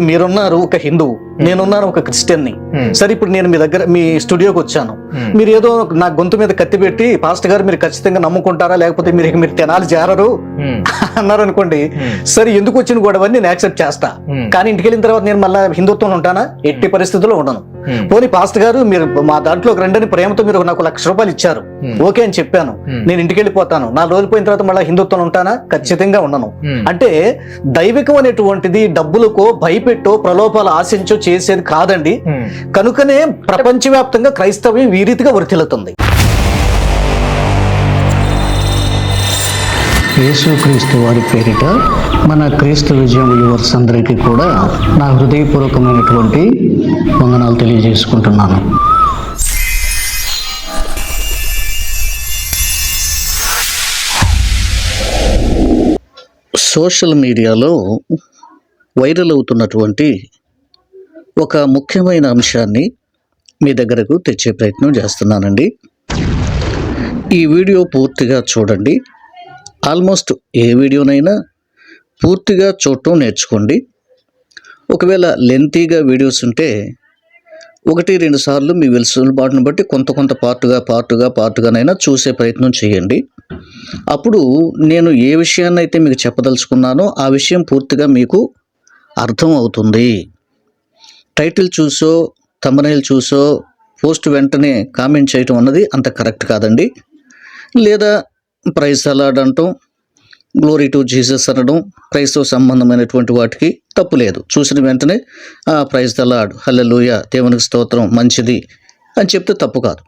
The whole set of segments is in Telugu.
మీరున్నారు ఒక హిందువు నేనున్నాను ఒక క్రిస్టియన్ని. Hmm. సరే ఇప్పుడు నేను మీ దగ్గర మీ స్టూడియోకి వచ్చాను. Hmm. మీరు ఏదో నా గొంతు మీద కత్తి పెట్టి పాస్టర్ గారు మీరు ఖచ్చితంగా నమ్ముకుంటారా? లేకపోతే మీరు మీరు తెనాలి చేరరు అన్నారు అనుకోండి Hmm. సరే ఎందుకు వచ్చిన గొడవ నేను యాక్సెప్ట్ చేస్తా. Hmm. కానీ ఇంటికి వెళ్ళిన తర్వాత నేను మళ్ళీ హిందుత్వం ఉంటానా? ఎట్టి పరిస్థితుల్లో ఉండను. పోనీ పాస్టర్ గారు మీరు మా దాంట్లోకి రండని ప్రేమతో మీరు నాకు లక్ష రూపాయలు ఇచ్చారు. Hmm. ఓకే అని చెప్పాను. Hmm. నేను ఇంటికి వెళ్ళిపోతాను. నా రోజులు పోయిన తర్వాత మళ్ళీ హిందుత్వం ఉంటానా? ఖచ్చితంగా ఉండను. అంటే దైవికం అనేటువంటిది డబ్బులకో భయపెట్టో ప్రలోభాలు ఆశించో చేసేది కాదండి. కనుకనే ప్రపంచవ్యాప్తంగా క్రైస్తవ్యం ఈ రీతిగా వర్తిల్లుతుంది యేసుక్రీస్తు వారి పేరిట మన క్రీస్తు విజయం యువర్స్ అందరికీ కూడా నా హృదయపూర్వకమైనటువంటి వందనాలు తెలియజేసుకుంటున్నాను. సోషల్ మీడియాలో వైరల్ అవుతున్నటువంటి ఒక ముఖ్యమైన అంశాన్ని మీ దగ్గరకు తెచ్చే ప్రయత్నం చేస్తున్నానండి. ఈ వీడియో పూర్తిగా చూడండి. ఆల్మోస్ట్ ఏ వీడియోనైనా పూర్తిగా చూడటం నేర్చుకోండి. ఒకవేళ లెంతీగా వీడియోస్ ఉంటే ఒకటి రెండు సార్లు మీ వెలుసుబాటును బట్టి కొంత కొంత పార్టుగా పార్టుగా పార్టుగానైనా చూసే ప్రయత్నం చేయండి. అప్పుడు నేను ఏ విషయాన్ని అయితే మీకు చెప్పదలుచుకున్నానో ఆ విషయం పూర్తిగా మీకు అర్థం అవుతుంది. టైటిల్ చూసో తమనైల్ చూసో పోస్ట్ వెంటనే కామెంట్ చేయటం అన్నది అంత కరెక్ట్ కాదండి. లేదా ప్రైజ్ అలాడ్ అంటాం గ్లోరీ టు జీసస్ అనడం ప్రైజ్తో సంబంధమైనటువంటి వాటికి తప్పు లేదు. చూసిన వెంటనే ఆ ప్రైజ్ అలాడ్ హల్లెలూయ దేవునికి స్తోత్రం మంచిది అని చెప్తే తప్పు కాదు.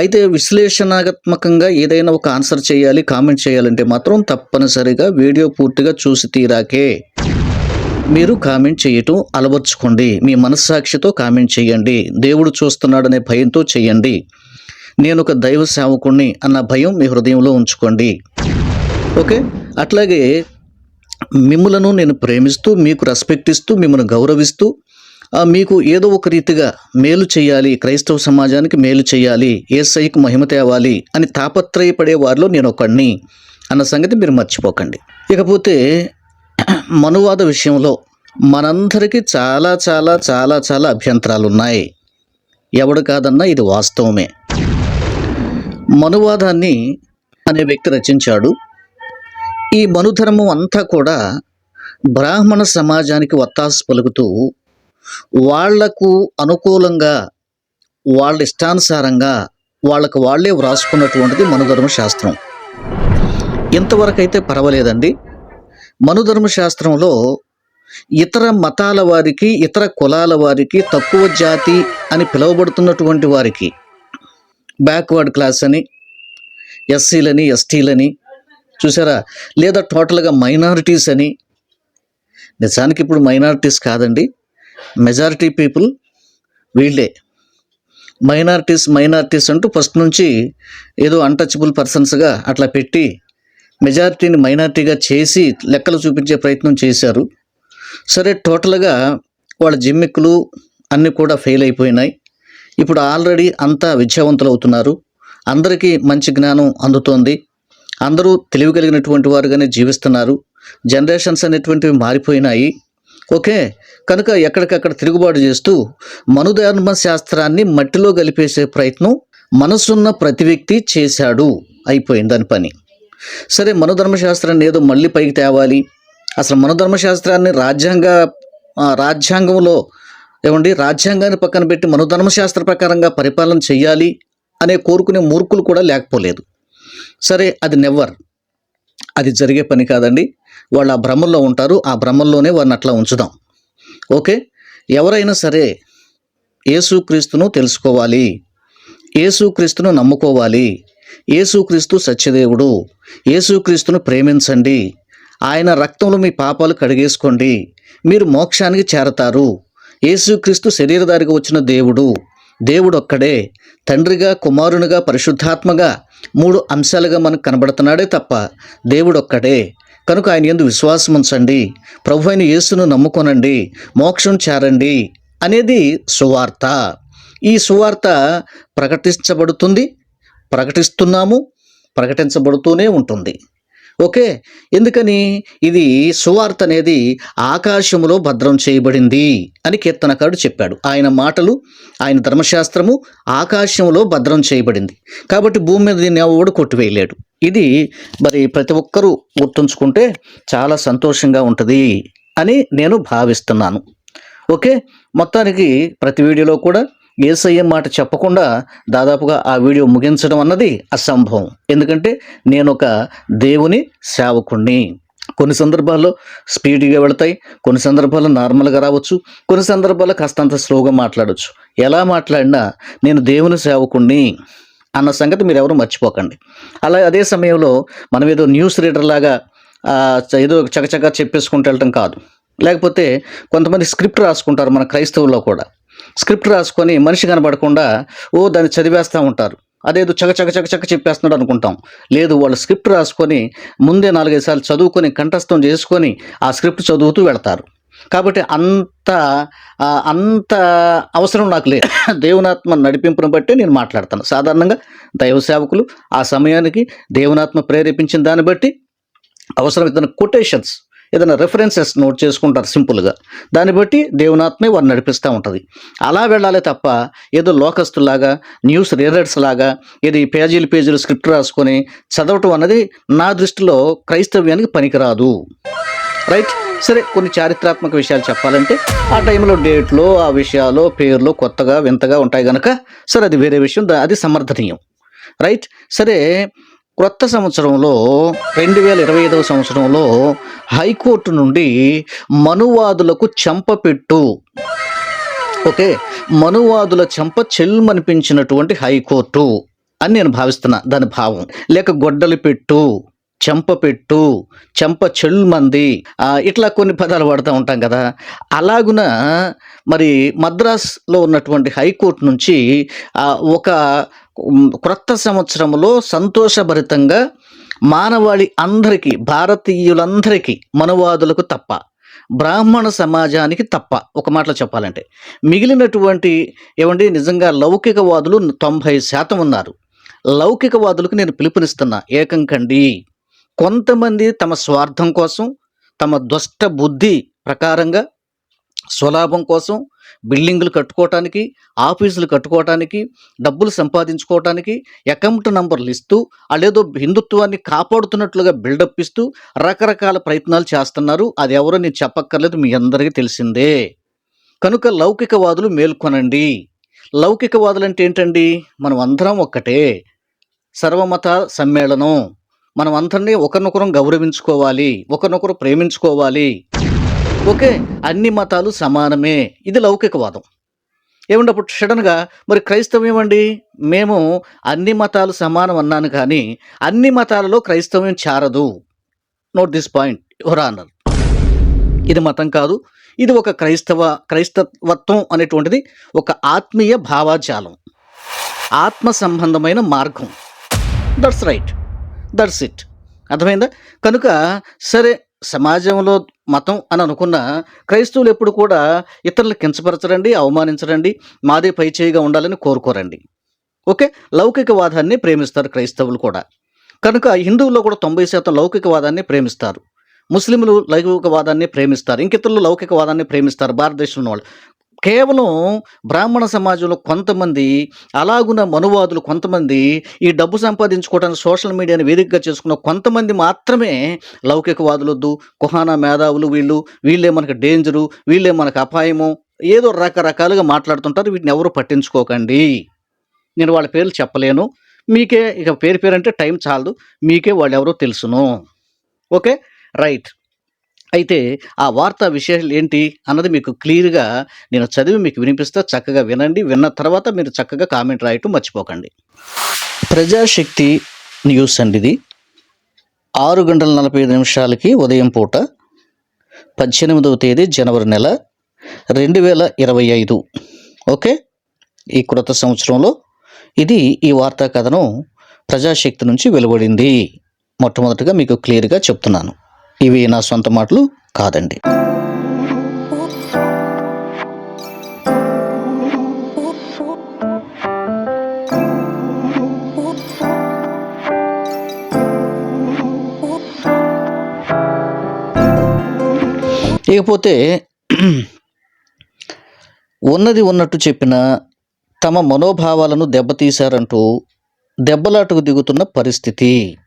అయితే విశ్లేషణాత్మకంగా ఏదైనా ఒక ఆన్సర్ చేయాలి కామెంట్ చేయాలంటే మాత్రం తప్పనిసరిగా వీడియో పూర్తిగా చూసి తీరాకే మీరు కామెంట్ చేయటం అలవర్చుకోండి. మీ మనస్సాక్షితో కామెంట్ చేయండి. దేవుడు చూస్తున్నాడనే భయంతో చేయండి. నేను ఒక దైవ సేవకుణ్ణి అన్న భయం మీ హృదయంలో ఉంచుకోండి. ఓకే? అట్లాగే మిమ్మలను నేను ప్రేమిస్తూ మీకు రెస్పెక్ట్ ఇస్తూ మిమ్మల్ని గౌరవిస్తూ మీకు ఏదో ఒక రీతిగా మేలు చేయాలి క్రైస్తవ సమాజానికి మేలు చేయాలి ఏసైకి మహిమ తేవాలి అని తాపత్రయపడే వారిలో నేను ఒకడిని అన్న సంగతి మీరు మర్చిపోకండి. ఇకపోతే మనువాద విషయంలో మనందరికీ చాలా చాలా చాలా చాలా అభ్యంతరాలు ఉన్నాయి ఎవడు కాదన్నా ఇది వాస్తవమే. మనువాదాన్ని అనే వ్యక్తి రచించాడు. ఈ మనుధర్మం అంతా కూడా బ్రాహ్మణ సమాజానికి వత్తాసు పలుకుతూ వాళ్ళకు అనుకూలంగా వాళ్ళ ఇష్టానుసారంగా వాళ్ళకు వాళ్ళే వ్రాసుకున్నటువంటిది మనుధర్మ శాస్త్రం. ఇంతవరకు అయితే పర్వాలేదండి. మనుధర్మ శాస్త్రంలో ఇతర మతాల వారికి ఇతర కులాల వారికి తక్కువ జాతి అని పిలువబడుతున్నటువంటి వారికి బ్యాక్వర్డ్ క్లాస్ అని ఎస్సీలని ఎస్టీలని చూసారా? లేదా టోటల్గా మైనారిటీస్ అని. నిజానికి ఇప్పుడు మైనారిటీస్ కాదండి. మెజారిటీ పీపుల్ వీళ్ళే. మైనారిటీస్ మైనారిటీస్ అంటూ ఫస్ట్ నుంచి ఏదో అన్టచబుల్ పర్సన్స్గా అట్లా పెట్టి మెజారిటీని మైనారిటీగా చేసి లెక్కలు చూపించే ప్రయత్నం చేశారు. సరే టోటల్గా వాళ్ళ జిమ్మిక్కులు అన్నీ కూడా ఫెయిల్ అయిపోయినాయి. ఇప్పుడు ఆల్రెడీ అంతా విద్యావంతులు అవుతున్నారు అందరికీ మంచి జ్ఞానం అందుతోంది. అందరూ తెలివి కలిగినటువంటి వారుగానే జీవిస్తున్నారు. జనరేషన్స్ అనేటువంటివి మారిపోయినాయి. ఓకే కనుక ఎక్కడికక్కడ తిరుగుబాటు చేస్తూ మనుధర్మ శాస్త్రాన్ని మట్టిలో కలిపేసే ప్రయత్నం మనసున్న ప్రతి వ్యక్తి చేశాడు. అయిపోయింది దాని పని. సరే మనుధర్మశాస్త్రాన్ని ఏదో మళ్ళీ పైకి తేవాలి. అసలు మనుధర్మశాస్త్రాన్ని రాజ్యాంగ రాజ్యాంగంలో ఏమండి రాజ్యాంగాన్ని పక్కన పెట్టి మనోధర్మశాస్త్ర ప్రకారంగా పరిపాలన చేయాలి అనే కోరుకునే మూర్ఖులు కూడా లేకపోలేదు. సరే అది నెవ్వర్. అది జరిగే పని కాదండి. వాళ్ళు ఆ భ్రమంలో ఉంటారు ఆ భ్రమంలోనే వారిని అట్లా ఉంచుదాం. ఓకే? ఎవరైనా సరే యేసుక్రీస్తును తెలుసుకోవాలి. యేసుక్రీస్తును నమ్ముకోవాలి. యేసుక్రీస్తు సత్యదేవుడు. యేసుక్రీస్తును ప్రేమించండి. ఆయన రక్తంలో మీ పాపాలు కడిగేసుకోండి. మీరు మోక్షానికి చేరతారు. యేసుక్రీస్తు శరీరధారిగా వచ్చిన దేవుడు దేవుడు ఒక్కడే తండ్రిగా కుమారునిగా పరిశుద్ధాత్మగా మూడు అంశాలుగా మనకు కనబడుతున్నాడే తప్ప దేవుడు ఒక్కడే కనుక ఆయన ఎందు విశ్వాసం ఉంచండి ప్రభు అయిన యేసును నమ్ముకొనండి మోక్షం చేరండి అనేది సువార్త. ఈ సువార్త ప్రకటించబడుతుంది ప్రకటిస్తున్నాము ప్రకటించబడుతూనే ఉంటుంది. ఓకే. ఎందుకని? ఇది సువార్త అనేది ఆకాశములో భద్రం చేయబడింది అని కీర్తనకారుడు చెప్పాడు. ఆయన మాటలు ఆయన ధర్మశాస్త్రము ఆకాశంలో భద్రం చేయబడింది. కాబట్టి భూమి మీద దీన్ని ఎవడు కొట్టివేయలేడు. ఇది మరి ప్రతి ఒక్కరూ గుర్తుంచుకుంటే చాలా సంతోషంగా ఉంటుంది అని నేను భావిస్తున్నాను. ఓకే. మొత్తానికి ప్రతి వీడియోలో కూడా ఏసయ్య మాట చెప్పకుండా దాదాపుగా ఆ వీడియో ముగించడం అన్నది అసంభవం. ఎందుకంటే నేను ఒక దేవుని సేవకుణ్ణి. కొన్ని సందర్భాల్లో స్పీడ్గా వెళతాయి కొన్ని సందర్భాల్లో నార్మల్గా రావచ్చు కొన్ని సందర్భాల్లో కాస్తంత స్లోగా మాట్లాడవచ్చు ఎలా మాట్లాడినా నేను దేవుని సేవకుణ్ణి అన్న సంగతి మీరు ఎవరు మర్చిపోకండి. అలా అదే సమయంలో మనం ఏదో న్యూస్ రీడర్ లాగా ఏదో చకచకా చెప్పేసుకుంటూ వెళ్ళటం కాదు. లేకపోతే కొంతమంది స్క్రిప్ట్ రాసుకుంటారు మన క్రైస్తవుల్లో కూడా. స్క్రిప్ట్ రాసుకొని మనిషి కనబడకుండా ఓ దాన్ని చదివేస్తూ ఉంటారు. అదేదో చక చక చక చక చెప్పేస్తున్నాడు అనుకుంటాం. లేదు వాళ్ళు స్క్రిప్ట్ రాసుకొని ముందే నాలుగైదు సార్లు చదువుకొని కంఠస్థం చేసుకొని ఆ స్క్రిప్ట్ చదువుతూ వెళ్తారు. కాబట్టి అంత అంత అవసరం నాకు లేదు. దేవునాత్మ నడిపింపును బట్టి నేను మాట్లాడతాను. సాధారణంగా దైవ సేవకులు ఆ సమయానికి దేవునాత్మ ప్రేరేపించిన దాన్ని బట్టి అవసరం ఏదైనా కొటేషన్స్ ఏదైనా రెఫరెన్సెస్ నోట్ చేసుకుంటారు సింపుల్గా దాన్ని బట్టి దేవునాత్మే వారు నడిపిస్తూ ఉంటుంది. అలా వెళ్ళాలి తప్ప ఏదో లోకస్తులాగా న్యూస్ రీడర్స్ లాగా ఇది పేజీలు పేజీలు స్క్రిప్ట్ రాసుకొని చదవటం అన్నది నా దృష్టిలో క్రైస్తవ్యానికి పనికిరాదు. రైట్ సరే కొన్ని చారిత్రాత్మక విషయాలు చెప్పాలంటే ఆ టైంలో డేట్లో ఆ విషయాలు పేర్లు కొత్తగా వింతగా ఉంటాయి కనుక సరే అది వేరే విషయం అది సమర్థనీయం. రైట్ సరే క్రొత్త సంవత్సరంలో రెండు వేల ఇరవై ఐదవ సంవత్సరంలో హైకోర్టు నుండి మనువాదులకు చెంపపెట్టు. ఓకే? మనువాదుల చెంప చెల్మనిపించినటువంటి హైకోర్టు అని నేను భావిస్తున్నా దాని భావం. లేక గొడ్డలి పెట్టు చెంప పెట్టు చెంప చెల్మంది. ఇట్లా కొన్ని పదాలు వాడుతూ ఉంటాం కదా. అలాగున మరి మద్రాస్లో ఉన్నటువంటి హైకోర్టు నుంచి ఒక క్రొత్త సంవత్సరంలో సంతోషభరితంగా మానవాళి అందరికీ భారతీయులందరికీ మనువాదులకు తప్ప బ్రాహ్మణ సమాజానికి తప్ప ఒక మాటలో చెప్పాలంటే. మిగిలినటువంటి ఏమండి నిజంగా లౌకికవాదులు తొంభై శాతం ఉన్నారు. లౌకికవాదులకు నేను పిలుపునిస్తున్నా ఏకం కండి. కొంతమంది తమ స్వార్థం కోసం తమ దుష్ట బుద్ధి ప్రకారంగా స్వలాభం కోసం బిల్డింగులు కట్టుకోవటానికి ఆఫీసులు కట్టుకోవటానికి డబ్బులు సంపాదించుకోవటానికి అకౌంట్ నంబర్లు ఇస్తూ వాళ్ళేదో హిందుత్వాన్ని కాపాడుతున్నట్లుగా బిల్డప్ ఇస్తూ రకరకాల ప్రయత్నాలు చేస్తున్నారు. అది ఎవరో నేను చెప్పక్కర్లేదు మీ అందరికీ తెలిసిందే. కనుక లౌకికవాదులు మేల్కొనండి. లౌకికవాదులు అంటే ఏంటండి? మనం అందరం ఒక్కటే. సర్వమత సమ్మేళనం. మనం అందరినీ ఒకరినొకరం గౌరవించుకోవాలి ఒకరినొకరు ప్రేమించుకోవాలి. ఓకే అన్ని మతాలు సమానమే. ఇది లౌకికవాదం. ఏమంటే అప్పుడు సడన్గా మరి క్రైస్తవ్యం అండి మేము అన్ని మతాలు సమానం అన్నాను కానీ అన్ని మతాలలో క్రైస్తవ్యం చారదు. Note this point your honour ఇది మతం కాదు ఇది ఒక క్రైస్తవ క్రైస్తవత్వం అనేటువంటిది ఒక ఆత్మీయ భావాజాలం. ఆత్మ సంబంధమైన మార్గం. దట్స్ రైట్ దట్స్ ఇట్ అర్థమైందా? కనుక సరే సమాజంలో మతం అని అనుకున్న క్రైస్తవులు ఎప్పుడు కూడా ఇతరులు కించపరచరండి అవమానించరండి మాదే పై చేయిగా ఉండాలని కోరుకోరండి. ఓకే? లౌకికవాదాన్ని ప్రేమిస్తారు క్రైస్తవులు కూడా. కనుక హిందువుల్లో కూడా తొంభై శాతం లౌకికవాదాన్ని ప్రేమిస్తారు. ముస్లింలు లౌకికవాదాన్ని ప్రేమిస్తారు. ఇంకితరులు లౌకికవాదాన్ని ప్రేమిస్తారు. భారతదేశంలో వాళ్ళు. కేవలం బ్రాహ్మణ సమాజంలో కొంతమంది అలాగున్న మనువాదులు కొంతమంది ఈ డబ్బు సంపాదించుకోవడానికి సోషల్ మీడియాని వేదికగా చేసుకున్న కొంతమంది మాత్రమే లౌకికవాదులొద్దు. కుహానా మేధావులు వీళ్ళు వీళ్ళే మనకు డేంజరు వీళ్ళే మనకు అపాయము ఏదో రకరకాలుగా మాట్లాడుతుంటారు వీటిని ఎవరు పట్టించుకోకండి. నేను వాళ్ళ పేర్లు చెప్పలేను. మీకే ఇక పేరు పేరు అంటే టైం చాలదు. మీకే వాళ్ళు ఎవరో తెలుసును. ఓకే? రైట్. అయితే ఆ వార్తా విషయాలు ఏంటి అన్నది మీకు క్లియర్గా నేను చదివి మీకు వినిపిస్తా చక్కగా వినండి. విన్న తర్వాత మీరు చక్కగా కామెంట్ రాయటం మర్చిపోకండి. ప్రజాశక్తి న్యూస్ అండి ఇది. ఆరు గంటల నలభై ఐదు నిమిషాలకి ఉదయం పూట పద్దెనిమిదవ తేదీ జనవరి నెల రెండు వేల ఇరవై ఐదు. ఓకే? ఈ క్రొత్త సంవత్సరంలో ఇది ఈ వార్తా కథనం ప్రజాశక్తి నుంచి వెలువడింది. మొట్టమొదటిగా మీకు క్లియర్గా చెప్తున్నాను. ఇవి నా సొంత మాటలు కాదండి. ఇకపోతే ఉన్నది ఉన్నట్టు చెప్పిన తమ మనోభావాలను దెబ్బతీశారంటూ దెబ్బలాటకు దిగుతున్న పరిస్థితి.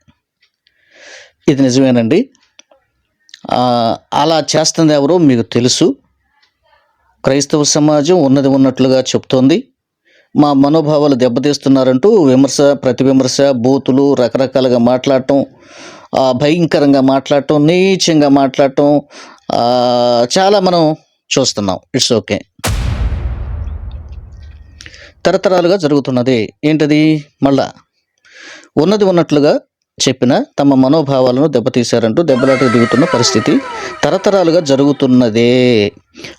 ఇది నిజమేనండి. అలా చేస్తుంది ఎవరో మీకు తెలుసు. క్రైస్తవ సమాజం ఉన్నది ఉన్నట్లుగా చెప్తోంది. మా మనోభావాలు దెబ్బతీస్తున్నారంటూ విమర్శ ప్రతివిమర్శ బూతులు రకరకాలుగా మాట్లాడటం భయంకరంగా మాట్లాడటం నీచంగా మాట్లాడటం చాలా మనం చూస్తున్నాం. It's okay. తరతరాలుగా జరుగుతున్నది. ఏంటది? మళ్ళా ఉన్నది ఉన్నట్లుగా చెప్పిన తమ మనోభావాలను దెబ్బతీశారంటూ దెబ్బలాటకు దిగుతున్న పరిస్థితి తరతరాలుగా జరుగుతున్నదే.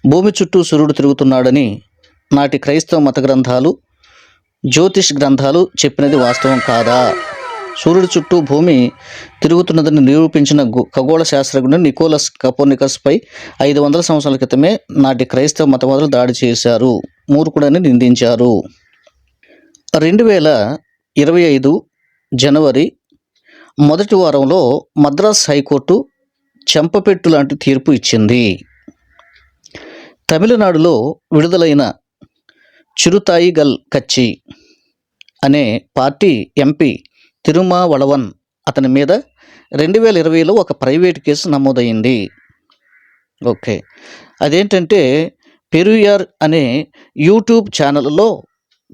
భూమి చుట్టూ సూర్యుడు తిరుగుతున్నాడని నాటి క్రైస్తవ మత గ్రంథాలు జ్యోతిష్ గ్రంథాలు చెప్పినది వాస్తవం కాదా? సూర్యుడి చుట్టూ భూమి తిరుగుతున్నదని నిరూపించిన ఖగోళ శాస్త్రజ్ఞుడు నికోలస్ కపోనికస్పై ఐదు వందల సంవత్సరాల క్రితమే నాటి క్రైస్తవ మతవాదులు దాడి చేశారు. మూర్ఖుడని నిందించారు. రెండు వేల ఇరవై ఐదు జనవరి మొదటి వారంలో మద్రాస్ హైకోర్టు చెంపపెట్టు లాంటి తీర్పు ఇచ్చింది. తమిళనాడులో విడుదలైన చిరుతాయి గల్ కచ్చి అనే పార్టీ ఎంపీ తిరుమావళవన్ అతని మీద రెండు వేల ఇరవైలో ఒక ప్రైవేట్ కేసు నమోదైంది. ఓకే. అదేంటంటే పెరుయార్ అనే యూట్యూబ్ ఛానల్లో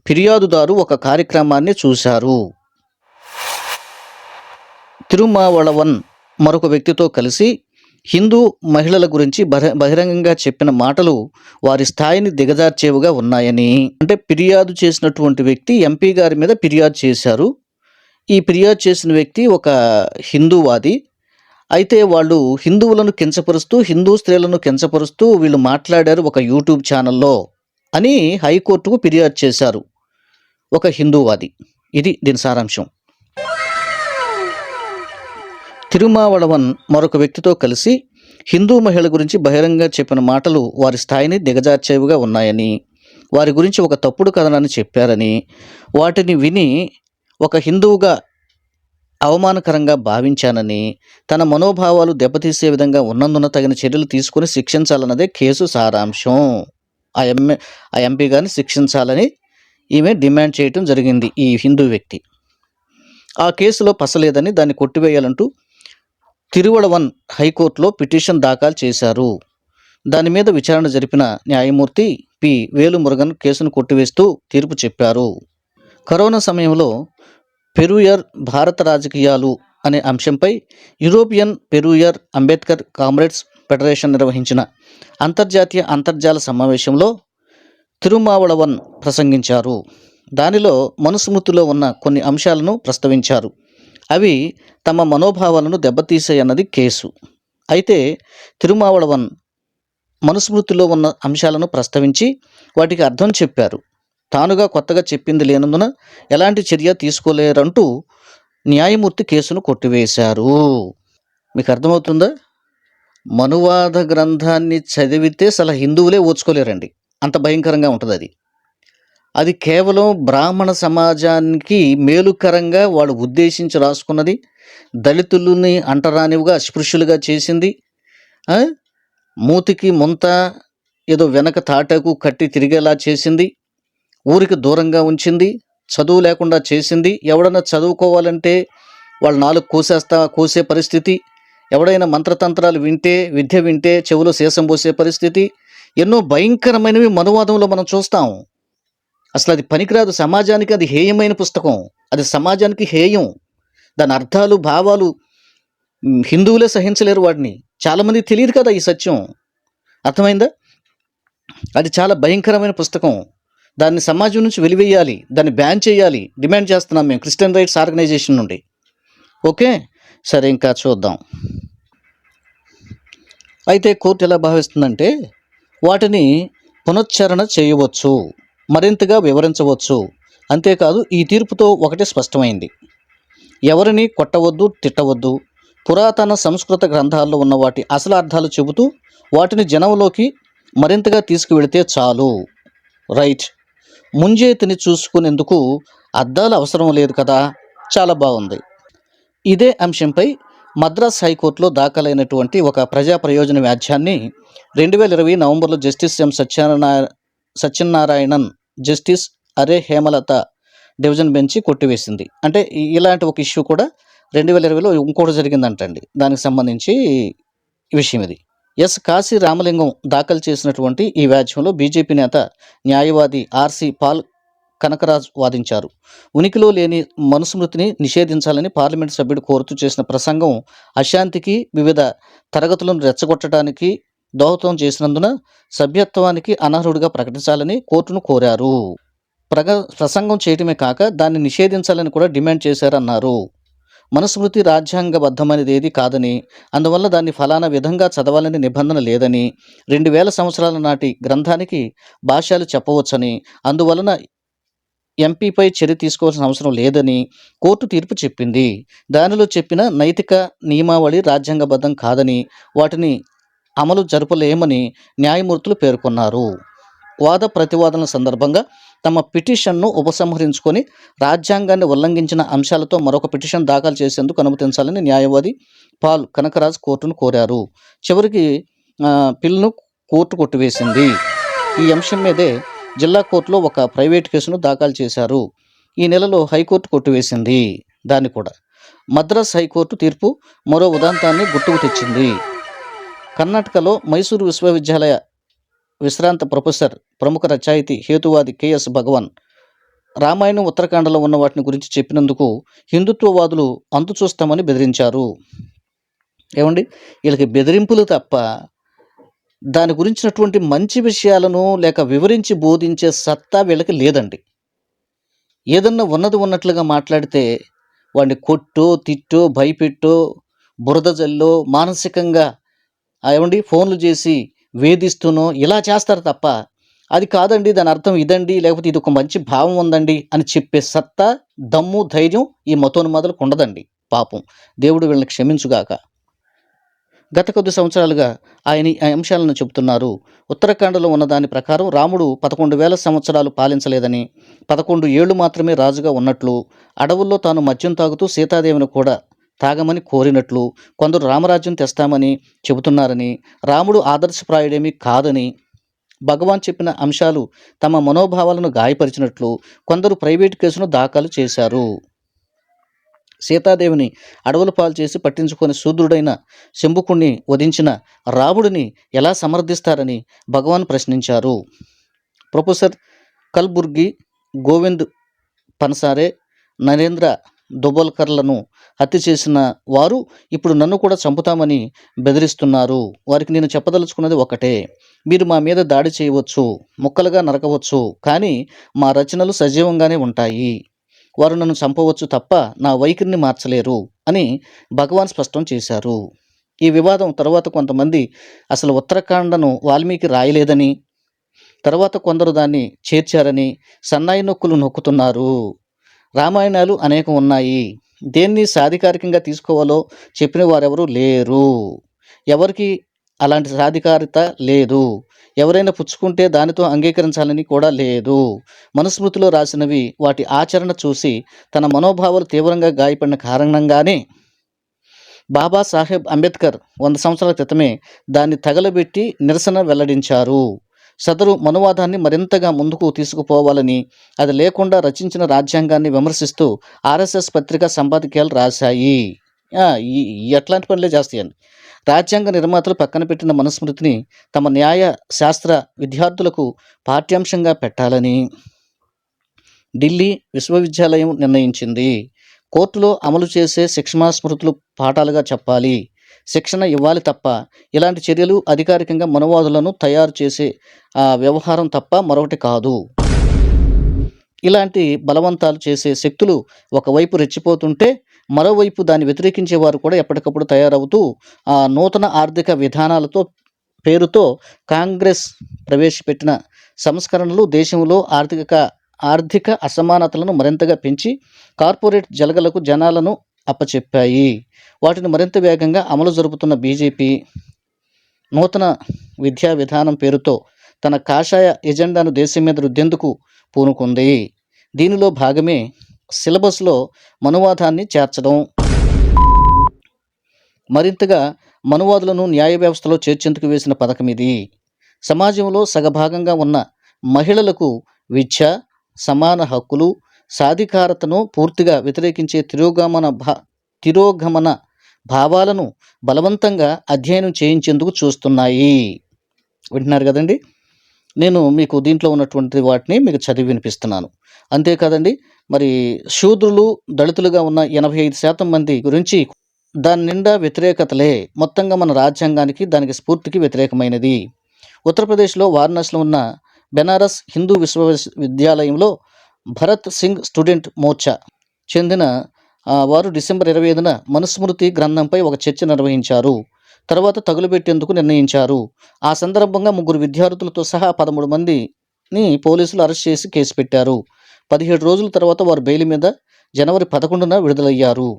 ఫిర్యాదుదారు ఒక కార్యక్రమాన్ని చూశారు. తిరుమావళవన్ మరొక వ్యక్తితో కలిసి హిందూ మహిళల గురించి బహి బహిరంగంగా చెప్పిన మాటలు వారి స్థాయిని దిగజార్చేవిగా ఉన్నాయని. అంటే ఫిర్యాదు చేసినటువంటి వ్యక్తి ఎంపీ గారి మీద ఫిర్యాదు చేశారు. ఈ ఫిర్యాదు చేసిన వ్యక్తి ఒక హిందూవాది. అయితే వాళ్ళు హిందువులను కించపరుస్తూ హిందూ స్త్రీలను కించపరుస్తూ వీళ్ళు మాట్లాడారు ఒక యూట్యూబ్ ఛానల్లో అని హైకోర్టుకు ఫిర్యాదు చేశారు ఒక హిందూవాది. ఇది దీని సారాంశం. తిరుమావళవన్ మరొక వ్యక్తితో కలిసి హిందూ మహిళ గురించి బహిరంగ చెప్పిన మాటలు వారి స్థాయిని దిగజార్చేవిగా ఉన్నాయని వారి గురించి ఒక తప్పుడు కథనాన్ని చెప్పారని వాటిని విని ఒక హిందువుగా అవమానకరంగా భావించానని తన మనోభావాలు దెబ్బతీసే విధంగా ఉన్నందున తగిన చర్యలు తీసుకుని శిక్షించాలన్నదే కేసు సారాంశం. ఆ ఎంఏ ఆ ఎంపీ గారిని శిక్షించాలని ఈమె డిమాండ్ చేయటం జరిగింది ఈ హిందూ వ్యక్తి. ఆ కేసులో పసలేదని దాన్ని కొట్టివేయాలంటూ తిరువళవన్ హైకోర్టులో పిటిషన్ దాఖలు చేశారు. దాని మీద విచారణ జరిపిన న్యాయమూర్తి పి. వేలుమురుగన్ కేసును కొట్టివేస్తూ తీర్పు చెప్పారు. కరోనా సమయంలో పెరుయర్ భారత రాజకీయాలు అనే అంశంపై European Periyar Ambedkar comrades federation నిర్వహించిన అంతర్జాతీయ అంతర్జాల సమావేశంలో తిరుమావళవన్ ప్రసంగించారు. దానిలో మనుస్మృతిలో ఉన్న కొన్ని అంశాలను ప్రస్తావించారు. అవి తమ మనోభావాలను దెబ్బతీసాయన్నది కేసు. అయితే తిరుమావళవన్ మనుస్మృతిలో ఉన్న అంశాలను ప్రస్తావించి వాటికి అర్థం చెప్పారు. తానుగా కొత్తగా చెప్పింది లేనందున ఎలాంటి చర్య తీసుకోలేరంటూ న్యాయమూర్తి కేసును కొట్టివేశారు. మీకు అర్థమవుతుందా? మనువాద గ్రంథాన్ని చదివితే అసలు హిందువులే ఓచుకోలేరండి. అంత భయంకరంగా ఉంటుంది అది అది కేవలం బ్రాహ్మణ సమాజానికి మేలుకరంగా వాడు ఉద్దేశించి రాసుకున్నది దళితులని అంటరానివిగా అస్పృశ్యులుగా చేసింది. మూతికి ముంత ఏదో వెనక తాటకు కట్టి తిరిగేలా చేసింది. ఊరికి దూరంగా ఉంచింది. చదువు లేకుండా చేసింది. ఎవడన్నా చదువుకోవాలంటే వాళ్ళు నాలుగు కోసేస్తా కోసే పరిస్థితి. ఎవడైనా మంత్రతంత్రాలు వింటే విద్య వింటే చెవులో శేషం పోసే పరిస్థితి. ఎన్నో భయంకరమైనవి మనువాదంలో మనం చూస్తాం. అసలు అది పనికిరాదు. సమాజానికి అది హేయమైన పుస్తకం. అది సమాజానికి హేయం. దాని అర్థాలు భావాలు హిందువులే సహించలేరు వాటిని. చాలామంది తెలియదు కదా ఈ సత్యం. అర్థమైందా? అది చాలా భయంకరమైన పుస్తకం. దాన్ని సమాజం నుంచి వెలివేయాలి దాన్ని బ్యాన్ చేయాలి డిమాండ్ చేస్తున్నాం మేము క్రిస్టియన్ రైట్స్ ఆర్గనైజేషన్ నుండి. ఓకే? సరే ఇంకా చూద్దాం. అయితే కోర్టు ఎలా భావిస్తుందంటే వాటిని పునశ్చరణ చేయవచ్చు మరింతగా వివరించవచ్చు. అంతేకాదు ఈ తీర్పుతో ఒకటే స్పష్టమైంది. ఎవరిని కొట్టవద్దు తిట్టవద్దు. పురాతన సంస్కృత గ్రంథాల్లో ఉన్న వాటి అసలు అర్థాలు చెబుతూ వాటిని జనంలోకి మరింతగా తీసుకువెళితే చాలు. రైట్. ముంజేతిని చూసుకునేందుకు అద్దాలు అవసరం లేదు కదా? చాలా బాగుంది. ఇదే అంశంపై మద్రాస్ హైకోర్టులో దాఖలైనటువంటి ఒక ప్రజా ప్రయోజన వ్యాజ్యాన్ని రెండు వేల ఇరవై నవంబర్లో justice M Satyanarayana Satyanarayanan justice అరే హేమలత డివిజన్ బెంచ్ కొట్టివేసింది. అంటే ఇలాంటి ఒక ఇష్యూ కూడా రెండు వేల ఇరవైలో ఇంకోటి జరిగిందంటండి. దానికి సంబంధించి విషయం ఇది. ఎస్ కాశీ రామలింగం దాఖలు చేసినటువంటి ఈ వ్యాజ్యంలో బీజేపీ నేత న్యాయవాది ఆర్సీ పాల్ కనకరాజ్ వాదించారు. ఉనికిలో లేని మనుస్మృతిని నిషేధించాలని పార్లమెంట్ సభ్యుడు కోరుతూ చేసిన ప్రసంగం అశాంతికి వివిధ తరగతులను రెచ్చగొట్టడానికి దోహదం చేసినందున సభ్యత్వానికి అనర్హుడిగా ప్రకటించాలని కోర్టును కోరారు. ప్రగ ప్రసంగం చేయటమే కాక దాన్ని నిషేధించాలని కూడా డిమాండ్ చేశారన్నారు. మనుస్మృతి రాజ్యాంగబద్ధమైనది ఏది కాదని అందువల్ల దాన్ని ఫలానా విధంగా చదవాలని నిబంధన లేదని రెండు వేల సంవత్సరాల నాటి గ్రంథానికి భాష్యాలు చెప్పవచ్చని అందువలన ఎంపీపై చర్య తీసుకోవాల్సిన అవసరం లేదని కోర్టు తీర్పు చెప్పింది. దానిలో చెప్పిన నైతిక నియమావళి రాజ్యాంగబద్ధం కాదని వాటిని అమలు జరపలేమని న్యాయమూర్తులు పేర్కొన్నారు. వాద ప్రతివాదనల సందర్భంగా తమ పిటిషన్ను ఉపసంహరించుకొని రాజ్యాంగాన్ని ఉల్లంఘించిన అంశాలతో మరొక పిటిషన్ దాఖలు చేసేందుకు అనుమతించాలని న్యాయవాది పాల్ కనకరాజ్ కోర్టును కోరారు. చివరికి పిల్ను కోర్టు కొట్టివేసింది. ఈ అంశం మీదే జిల్లా కోర్టులో ఒక ప్రైవేట్ కేసును దాఖలు చేశారు. ఈ నెలలో హైకోర్టు కొట్టివేసింది. దాన్ని కూడా మద్రాస్ హైకోర్టు తీర్పు మరో ఉదాంతాన్ని గుర్తుకు తెచ్చింది. కర్ణాటకలో మైసూరు విశ్వవిద్యాలయ విశ్రాంత ప్రొఫెసర్ ప్రముఖ రచయితి హేతువాది కెఎస్ భగవాన్. రామాయణం ఉత్తరాఖండలో ఉన్న వాటిని గురించి చెప్పినందుకు హిందుత్వవాదులు అంతుచూస్తామని బెదిరించారు. ఏమండి? వీళ్ళకి బెదిరింపులు తప్ప దాని గురించినటువంటి మంచి విషయాలను లేక వివరించి బోధించే సత్తా వీళ్ళకి లేదండి. ఏదన్నా ఉన్నది ఉన్నట్లుగా మాట్లాడితే వాడిని కొట్టో తిట్టో భయపెట్టో బురద జల్లో మానసికంగా ఆ ఏమండి? ఫోన్లు చేసి వేధిస్తూనో ఇలా చేస్తారు తప్ప అది కాదండి దాని అర్థం ఇదండి లేకపోతే ఇది ఒక మంచి భావం ఉందండి అని చెప్పే సత్తా దమ్ము ధైర్యం ఈ మతోన్మాదులకు ఉండదండి పాపం. దేవుడు వీళ్ళని క్షమించుగాక. గత కొద్ది సంవత్సరాలుగా ఆయన ఈ అంశాలను చెబుతున్నారు. ఉత్తరాఖండ్లో ఉన్న దాని ప్రకారం రాముడు పదకొండు వేల సంవత్సరాలు పాలించలేదని పదకొండు ఏళ్ళు మాత్రమే రాజుగా ఉన్నట్లు అడవుల్లో తాను మద్యం తాగుతూ సీతాదేవిని కూడా తాగమని కోరినట్లు కొందరు రామరాజ్యం తెస్తామని చెబుతున్నారని రాముడు ఆదర్శప్రాయుడేమీ కాదని భగవాన్ చెప్పిన అంశాలు తమ మనోభావాలను గాయపరిచినట్లు కొందరు ప్రైవేటు కేసును దాఖలు చేశారు. సీతాదేవిని అడవుల పాలు చేసి పట్టించుకొని శూద్రుడైన శంభుకుణ్ణి వధించిన రాముడిని ఎలా సమర్థిస్తారని భగవాన్ ప్రశ్నించారు. ప్రొఫెసర్ కల్బుర్గి గోవింద్ పన్సారే నరేంద్ర దుబోల్కర్లను హత్య చేసిన వారు ఇప్పుడు నన్ను కూడా చంపుతామని బెదిరిస్తున్నారు. వారికి నేను చెప్పదలుచుకున్నది ఒకటే. మీరు మా మీద దాడి చేయవచ్చు ముక్కలుగా నరకవచ్చు కానీ మా రచనలు సజీవంగానే ఉంటాయి. వారు నన్ను చంపవచ్చు తప్ప నా వైఖరిని మార్చలేరు అని భగవాన్ స్పష్టం చేశారు. ఈ వివాదం తర్వాత కొంతమంది అసలు ఉత్తరాఖండను వాల్మీకి రాయలేదని తర్వాత కొందరు దాన్ని చేర్చారని సన్నాయి నొక్కులు నొక్కుతున్నారు. రామాయణాలు అనేకం ఉన్నాయి. దేన్ని సాధికారికంగా తీసుకోవాలో చెప్పిన వారెవరూ లేరు. ఎవరికి అలాంటి సాధికారిత లేదు. ఎవరైనా పుచ్చుకుంటే దానితో అంగీకరించాలని కూడా లేదు. మనుస్మృతిలో రాసినవి వాటి ఆచరణ చూసి తన మనోభావాలు తీవ్రంగా గాయపడిన కారణంగానే బాబాసాహెబ్ అంబేద్కర్ వంద సంవత్సరాల క్రితమే దాన్ని తగలబెట్టి నిరసన వెల్లడించారు. సదరు మనువాదాన్ని మరింతగా ముందుకు తీసుకుపోవాలని అది లేకుండా రచించిన రాజ్యాంగాన్ని విమర్శిస్తూ ఆర్ఎస్ఎస్ పత్రిక సంపాదకీయాలు రాశాయి. ఈ ఎట్లాంటి పనులే చేస్తాయండి రాజ్యాంగ నిర్మాతలు పక్కన పెట్టిన మనుస్మృతిని తమ న్యాయ శాస్త్ర విద్యార్థులకు పాఠ్యాంశంగా పెట్టాలని ఢిల్లీ విశ్వవిద్యాలయం నిర్ణయించింది. కోర్టులో అమలు చేసే శిక్షణా స్మృతులు పాఠాలుగా చెప్పాలి. శిక్షణ ఇవ్వాలి తప్ప ఇలాంటి చర్యలు అధికారికంగా మనవాదులను తయారు చేసే ఆ, వ్యవహారం తప్ప మరొకటి కాదు. ఇలాంటి బలవంతాలు చేసే శక్తులు ఒకవైపు రెచ్చిపోతుంటే మరోవైపు దాన్ని వ్యతిరేకించే వారు కూడా ఎప్పటికప్పుడు తయారవుతూ ఆ నూతన ఆర్థిక విధానాలతో పేరుతో కాంగ్రెస్ ప్రవేశపెట్టిన సంస్కరణలు దేశంలో ఆర్థిక ఆర్థిక అసమానతలను మరింతగా పెంచి కార్పొరేట్ జలగలకు జనాలను అప్పచెప్పాయి. వాటిని మరింత వేగంగా అమలు జరుపుతున్న బీజేపీ నూతన విద్యా విధానం పేరుతో తన కాషాయ ఎజెండాను దేశం మీద రుద్దేందుకు పూనుకుంది. దీనిలో భాగమే సిలబస్లో మనువాదాన్ని చేర్చడం. మరింతగా మనువాదులను న్యాయ వ్యవస్థలో చేర్చేందుకు వేసిన పథకం ఇది. సమాజంలో సగభాగంగా ఉన్న మహిళలకు విద్య సమాన హక్కులు సాధికారతను పూర్తిగా వ్యతిరేకించే తిరోగమన భా తిరోగమన భావాలను బలవంతంగా అధ్యయనం చేయించేందుకు చూస్తున్నాయి. వింటున్నారు కదండి? నేను మీకు దీంట్లో ఉన్నటువంటి వాటిని మీకు చదివి వినిపిస్తున్నాను. అంతేకాదండి మరి శూద్రులు దళితులుగా ఉన్న ఎనభై ఐదు శాతం మంది గురించి దాని నిండా వ్యతిరేకతలే. మొత్తంగా మన రాజ్యాంగానికి దానికి స్ఫూర్తికి వ్యతిరేకమైనది. ఉత్తరప్రదేశ్లో వారణాసిలో ఉన్న బెనారస్ హిందూ విశ్వవిద్యాలయంలో భరత్ సింగ్ స్టూడెంట్ మోర్చా చెందిన వారు డిసెంబర్ ఇరవై ఐదున మనుస్మృతి గ్రంథంపై ఒక చర్చ నిర్వహించారు. తర్వాత తగులుబెట్టేందుకు నిర్ణయించారు. ఆ సందర్భంగా ముగ్గురు విద్యార్థులతో సహా పదమూడు మందిని పోలీసులు అరెస్ట్ చేసి కేసు పెట్టారు. పదిహేడు రోజుల తర్వాత వారు బెయిల్ మీద జనవరి పదకొండున విడుదలయ్యారు.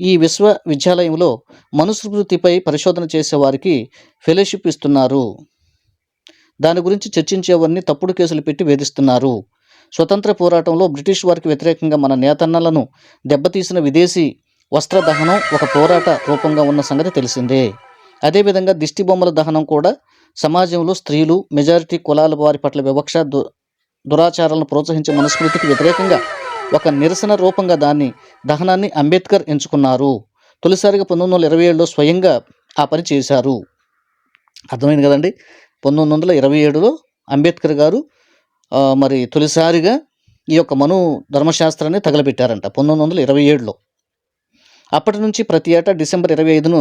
ఈ విశ్వవిద్యాలయంలో మనుస్మృతిపై పరిశోధన చేసే వారికి ఫెలోషిప్ ఇస్తున్నారు. దాని గురించి చర్చించేవారిని తప్పుడు కేసులు పెట్టి వేధిస్తున్నారు. స్వతంత్ర పోరాటంలో బ్రిటిష్ వారికి వ్యతిరేకంగా మన నేతన్నలను దెబ్బతీసిన విదేశీ వస్త్ర దహనం ఒక పోరాట రూపంగా ఉన్న సంగతి తెలిసిందే. అదేవిధంగా దిష్టి బొమ్మల దహనం కూడా సమాజంలో స్త్రీలు మెజారిటీ కులాల వారి పట్ల వివక్ష దు దురాచారాలను ప్రోత్సహించే మనస్మృతికి వ్యతిరేకంగా ఒక నిరసన రూపంగా దాన్ని దహనాన్ని అంబేద్కర్ ఎంచుకున్నారు. తొలిసారిగా పంతొమ్మిది వందల ఇరవై ఏడులో స్వయంగా ఆ పని చేశారు. అర్థమైంది కదండి? పంతొమ్మిది వందల ఇరవై ఏడులో అంబేద్కర్ గారు మరి తొలిసారిగా ఈ యొక్క మను ధర్మశాస్త్రాన్ని తగలబెట్టారంట పంతొమ్మిది వందల ఇరవై ఏడులో. అప్పటి నుంచి ప్రతి ఏటా డిసెంబర్ ఇరవై ఐదును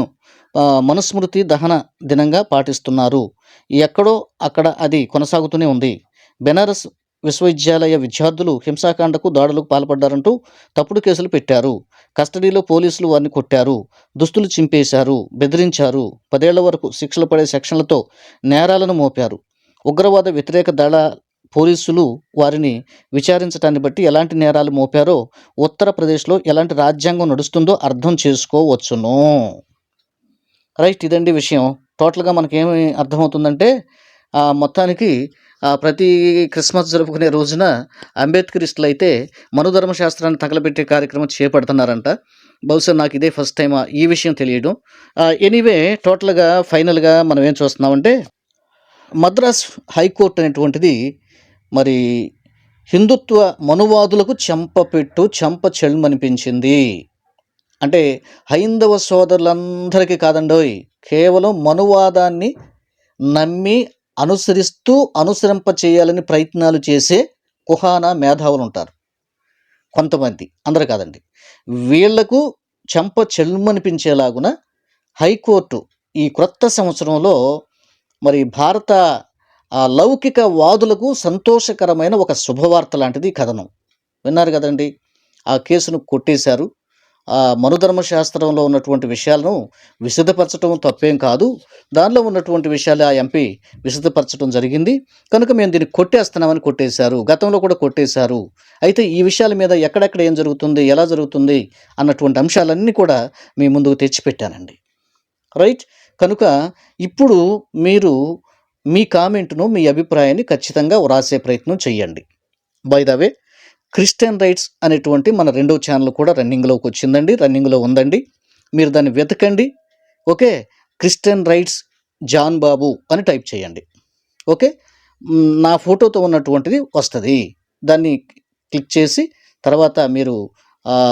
మనుస్మృతి దహన దినంగా పాటిస్తున్నారు. ఎక్కడో అక్కడ అది కొనసాగుతూనే ఉంది. బెనారస్ విశ్వవిద్యాలయ విద్యార్థులు హింసాకాండకు దాడులకు పాల్పడ్డారంటూ తప్పుడు కేసులు పెట్టారు. కస్టడీలో పోలీసులు వారిని కొట్టారు. దుస్తులు చింపేశారు బెదిరించారు. పదేళ్ళ వరకు శిక్షలు పడే సెక్షన్లతో నేరాలను మోపారు. ఉగ్రవాద వ్యతిరేక దళ పోలీసులు వారిని విచారించడాన్ని బట్టి ఎలాంటి నేరాలు మోపారో ఉత్తరప్రదేశ్లో ఎలాంటి రాజ్యాంగం నడుస్తుందో అర్థం చేసుకోవచ్చును. రైట్ ఇదండి విషయం. టోటల్గా మనకేమి అర్థమవుతుందంటే మొత్తానికి ప్రతి క్రిస్మస్ జరుపుకునే రోజున అంబేద్కరిస్టులు అయితే మనుధర్మశాస్త్రాన్ని తగలబెట్టే కార్యక్రమం చేపడుతున్నారంట. బహుశా నాకు ఇదే ఫస్ట్ టైం ఈ విషయం తెలియడం. ఎనీవే టోటల్గా ఫైనల్గా మనం ఏం చూస్తున్నామంటే మద్రాస్ హైకోర్టు అనేటువంటిది మరి హిందుత్వ మనువాదులకు చెంపపెట్టు చెంప చెల్మనిపించింది. అంటే హైందవ సోదరులందరికీ కాదండోయ్ కేవలం మనువాదాన్ని నమ్మి అనుసరిస్తూ అనుసరింప చేయాలని ప్రయత్నాలు చేసే కుహానా మేధావులు ఉంటారు కొంతమంది అందరు కాదండి. వీళ్ళకు చెంప చెల్మనిపించేలాగున హైకోర్టు ఈ క్రొత్త సంవత్సరంలో మరి భారత ఆ, లౌకిక వాదులకు సంతోషకరమైన ఒక శుభవార్త లాంటిది కథనం. విన్నారు కదండి? ఆ కేసును కొట్టేశారు. ఆ మనుధర్మ శాస్త్రంలో ఉన్నటువంటి విషయాలను విశదపరచడం తప్పేం కాదు. దానిలో ఉన్నటువంటి విషయాలు ఆ ఎంపీ విశదపరచడం జరిగింది. కనుక మేము దీన్ని కొట్టేస్తున్నామని కొట్టేశారు. గతంలో కూడా కొట్టేశారు. అయితే ఈ విషయాల మీద ఎక్కడెక్కడ ఏం జరుగుతుంది ఎలా జరుగుతుంది అన్నటువంటి అంశాలన్నీ కూడా మీ ముందుకు తెచ్చిపెట్టానండి. రైట్? కనుక ఇప్పుడు మీరు మీ కామెంట్ను మీ అభిప్రాయాన్ని ఖచ్చితంగా వ్రాసే ప్రయత్నం చేయండి. By the way Christian rights అనేటువంటి మన రెండో ఛానల్ కూడా రన్నింగ్లోకి వచ్చిందండి. రన్నింగ్లో ఉందండి. మీరు దాన్ని వెతకండి. Okay? Christian rights John Babu అని టైప్ చేయండి. ఓకే? నా ఫోటోతో ఉన్నటువంటిది వస్తుంది. దాన్ని క్లిక్ చేసి తర్వాత మీరు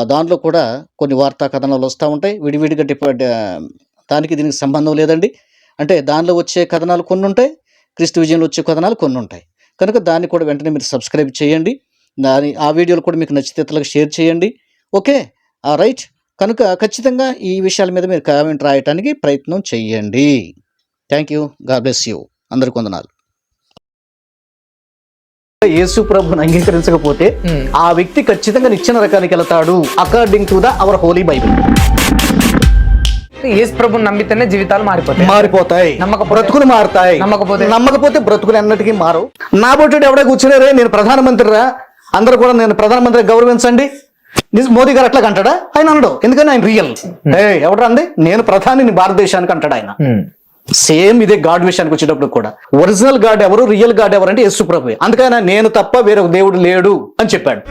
దాంట్లో కూడా కొన్ని వార్తా కథనాలు వస్తూ ఉంటాయి. విడివిడిగా డిప దానికి దీనికి సంబంధం లేదండి. అంటే దానిలో వచ్చే కథనాలు కొన్ని ఉంటాయి క్రిస్తు విజయంలో వచ్చే కథనాలు కొన్ని ఉంటాయి. కనుక దాన్ని కూడా వెంటనే మీరు సబ్స్క్రైబ్ చేయండి. దాని ఆ వీడియోలు కూడా మీకు నచ్చితే ఇతరులకు షేర్ చేయండి. ఓకే? ఆ రైట్. కనుక ఖచ్చితంగా ఈ విషయాల మీద మీరు కామెంట్ రాయటానికి ప్రయత్నం చేయండి. Thank you. God bless you. అందరికి వందనాలు. యేసు ప్రభుని అంగీకరించకపోతే ఆ వ్యక్తి ఖచ్చితంగా నిచ్చెన రకానికి వెళ్తాడు. According to the our holy Bible Yesu ప్రభుని నమ్మితేనే జీవితాలు మారిపోతాయి. మారిపోతాయి? బ్రతుకులు మారుతాయి. నమ్మకపోతే? నమ్మకపోతే బ్రతుకులు ఎన్నటికీ మారు నా బొట్టుడు ఎవడే కూర్చునేరే నేను ప్రధానమంత్రి రా అందరూ కూడా నేను ప్రధానమంత్రి గౌరవించండి. మోదీ గారు అట్లా అంటాడా ఆయన అనడు. ఎందుకని? ఆయన రియల్ ఏ ఎవడు అండి నేను ప్రధానిని భారతదేశానికి అంటాడు ఆయన. సేమ్ ఇదే గాడ్ విషయానికి వచ్చేటప్పుడు కూడా. ఒరిజినల్ గాడ్ ఎవరు? రియల్ గాడ్ ఎవరు అంటే యేసు ప్రభు అందుకని నేను తప్ప వేరొక దేవుడు లేడు అని చెప్పాడు.